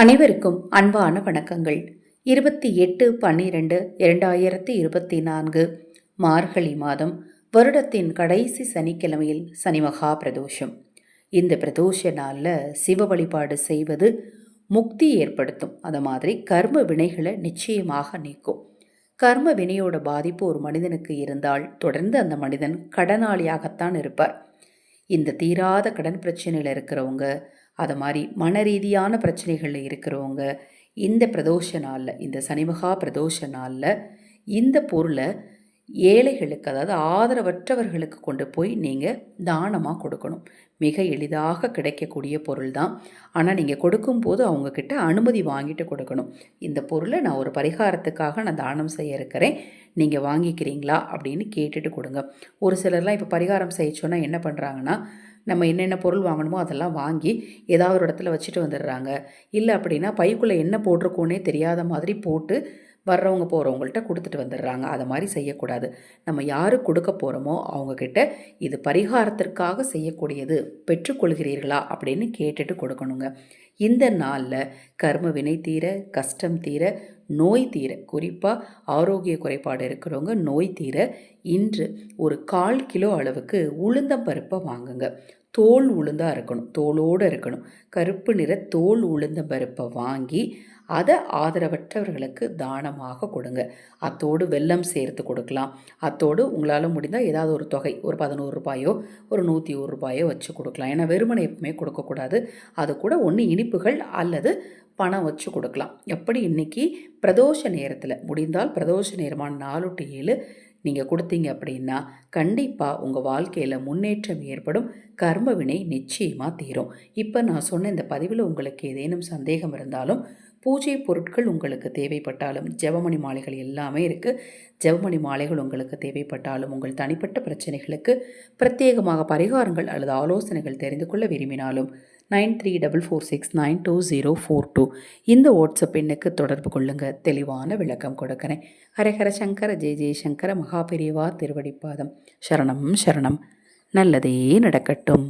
அனைவருக்கும் அன்பான வணக்கங்கள். இருபத்தி எட்டு பன்னிரெண்டு இரண்டாயிரத்தி இருபத்தி நான்கு மார்கழி மாதம் வருடத்தின் கடைசி சனிக்கிழமையில் சனி மகா பிரதோஷம். இந்த பிரதோஷ நாளில் சிவ வழிபாடு செய்வது முக்தி ஏற்படுத்தும். அதை மாதிரி கர்ம வினைகளை நிச்சயமாக நீக்கும். கர்ம வினையோட பாதிப்பு ஒரு மனிதனுக்கு இருந்தால் தொடர்ந்து அந்த மனிதன் கடனாளியாகத்தான் இருப்பார். இந்த தீராத கடன் பிரச்சனையில் இருக்கிறவங்க அது மாதிரி மன ரீதியான பிரச்சனைகளில் இருக்கிறவங்க இந்த பிரதோஷ நாளில் இந்த சனிமகா பிரதோஷ நாளில் இந்த பொருளை ஏழைகளுக்கு அதாவது ஆதரவற்றவர்களுக்கு கொண்டு போய் நீங்கள் தானமாக கொடுக்கணும். மிக எளிதாக கிடைக்கக்கூடிய பொருள் தான். ஆனால் நீங்கள் கொடுக்கும்போது அவங்கக்கிட்ட அனுமதி வாங்கிட்டு கொடுக்கணும். இந்த பொருளை நான் ஒரு பரிகாரத்துக்காக நான் தானம் செய்ய இருக்கிறேன். நீங்கள் வாங்கிக்கிறீங்களா அப்படின்னு கேட்டுட்டு கொடுங்க. ஒரு சிலர்லாம் இப்போ பரிகாரம் செய்ய சொன்னால் என்ன பண்ணுறாங்கன்னா நம்ம என்னென்ன பொருள் வாங்கணுமோ அதெல்லாம் வாங்கி ஏதாவது ஒரு இடத்துல வச்சுட்டு வந்துடுறாங்க. இல்லை அப்படின்னா பைக்குள்ளே என்ன போட்டிருக்கோன்னே தெரியாத மாதிரி போட்டு வர்றவங்க போகிறவங்கள்ட்ட கொடுத்துட்டு வந்துடுறாங்க. அதை மாதிரி செய்யக்கூடாது. நம்ம யாருக்கு கொடுக்க போகிறோமோ அவங்கக்கிட்ட இது பரிகாரத்திற்காக செய்யக்கூடியது பெற்றுக்கொள்கிறீர்களா அப்படின்னு கேட்டுட்டு கொடுக்கணுங்க. இந்த நாளில் கர்ம வினை தீர கஷ்டம் தீர நோய் தீர குறிப்பாக ஆரோக்கிய குறைபாடு இருக்கிறவங்க நோய் தீர இன்று ஒரு கால் கிலோ அளவுக்கு உளுந்தம்பருப்பை வாங்குங்க. தோல் உளுந்தாக இருக்கணும். தோலோடு இருக்கணும். கருப்பு நிற தோல் உளுந்த பருப்பை வாங்கி அதை ஆதரவற்றவர்களுக்கு தானமாக கொடுங்க. அத்தோடு வெல்லம் சேர்த்து கொடுக்கலாம். அத்தோடு உங்களால் முடிந்தால் ஏதாவது ஒரு தொகை ஒரு பதினோரு ரூபாயோ ஒரு நூற்றி ஒரு ரூபாயோ வச்சு கொடுக்கலாம். ஏன்னா வெறுமனை எப்பவுமே கொடுக்கக்கூடாது அது கூட ஒன்று இனிப்புகள் அல்லது பணம் வச்சு கொடுக்கலாம். எப்படி? இன்றைக்கி பிரதோஷ நேரத்தில் முடிந்தால் பிரதோஷ நேரமான நாலு டு ஏழு நீங்கள் கொடுத்தீங்க அப்படின்னா கண்டிப்பாக உங்கள் வாழ்க்கையில் முன்னேற்றம் ஏற்படும். கர்ம வினை நிச்சயமாக தீரும். இப்போ நான் சொன்ன இந்த பதிவில் உங்களுக்கு ஏதேனும் சந்தேகம் இருந்தாலும் பூஜை பொருட்கள் உங்களுக்கு தேவைப்பட்டாலும் ஜெபமணி மாலைகள் எல்லாமே இருக்குது ஜெபமணி மாலைகள் உங்களுக்கு தேவைப்பட்டாலும் உங்கள் தனிப்பட்ட பிரச்சனைகளுக்கு பிரத்யேகமாக பரிகாரங்கள் அல்லது ஆலோசனைகள் தெரிந்து கொள்ள விரும்பினாலும் nine three double four six nine two zero four two இந்த வாட்ஸ்அப் எண்ணுக்கு தொடர்பு கொள்ளுங்கள் தெளிவான விளக்கம் கொடுக்கிறேன். ஹரஹர சங்கர ஜெய ஜெயசங்கர மகாபெரிவா திருவடிப்பாதம். சரணம் சரணம். நல்லதே நடக்கட்டும்.